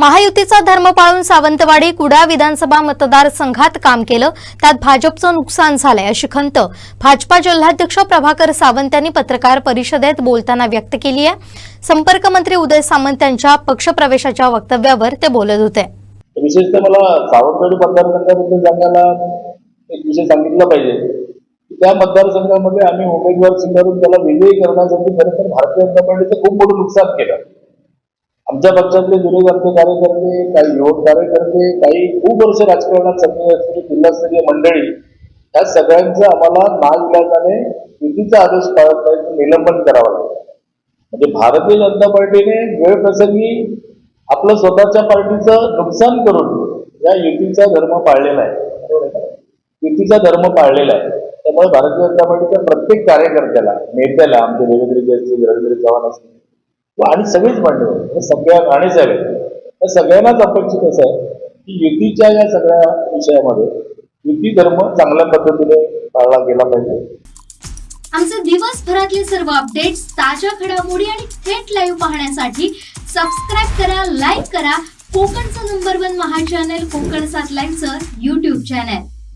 महायुतीचा धर्म पाळून सावंतवाडी कुडा विधानसभा मतदारसंघात काम केलं. त्यात भाजपचं नुकसान झालंय अशी खंत. भाजपा जिल्हाध्यक्ष प्रभाकर सावंत यांनी पत्रकार परिषदेत बोलताना व्यक्त केली आहे. संपर्कमंत्री उदय सामंत यांच्या पक्षप्रवेशाच्या वक्तव्यावर ते बोलत होते. विशेषतः मला सावंतवाडी मतदारसंघाबद्दल सांगायला एक विषय सांगितला पाहिजे. त्या मतदारसंघामध्ये आम्ही उमेदवार स्वीकारून त्याला विजयी करण्यासाठी खरं तर भारतीय जनता पार्टीचं खूप मोठं नुकसान केलं. आमच्या पक्षातले जुने जाते कार्यकर्ते काही युवक कार्यकर्ते काही खूप वर्ष राजकारणात सक्रिय असलेली जिल्हास्तरीय मंडळी या सगळ्यांचं आम्हाला नाविलाजाने युतीचा आदेश पाळत नाही निलंबन करावं लागेल. म्हणजे भारतीय जनता पार्टीने वेळ प्रसंगी आपलं स्वतःच्या पार्टीचं नुकसान करून या युतीचा धर्म पाळलेला आहे. युतीचा धर्म पाळलेला आहे. त्यामुळे भारतीय जनता पार्टीच्या प्रत्येक कार्यकर्त्याला नेत्याला आमचे देवेंद्रजी असतील रवींद्र चव्हाण असतील आणि सगळीच मांडव सगळ्या आणि सगळे या सगळ्यांनाच अपेक्षित असं आहे की युतीच्या या सगळ्या विषयामध्ये युती धर्म चांगल्या पद्धतीने पाळला गेला पाहिजे. आमचे दिवसभरातले सर्व अपडेट्स ताज्या घडामोडी आणि थेट लाईव्ह पाहण्यासाठी सबस्क्राईब करा लाईक करा. कोकणचं number one Maha channel Konkan सात लाईव्हचं युट्यूब चॅनल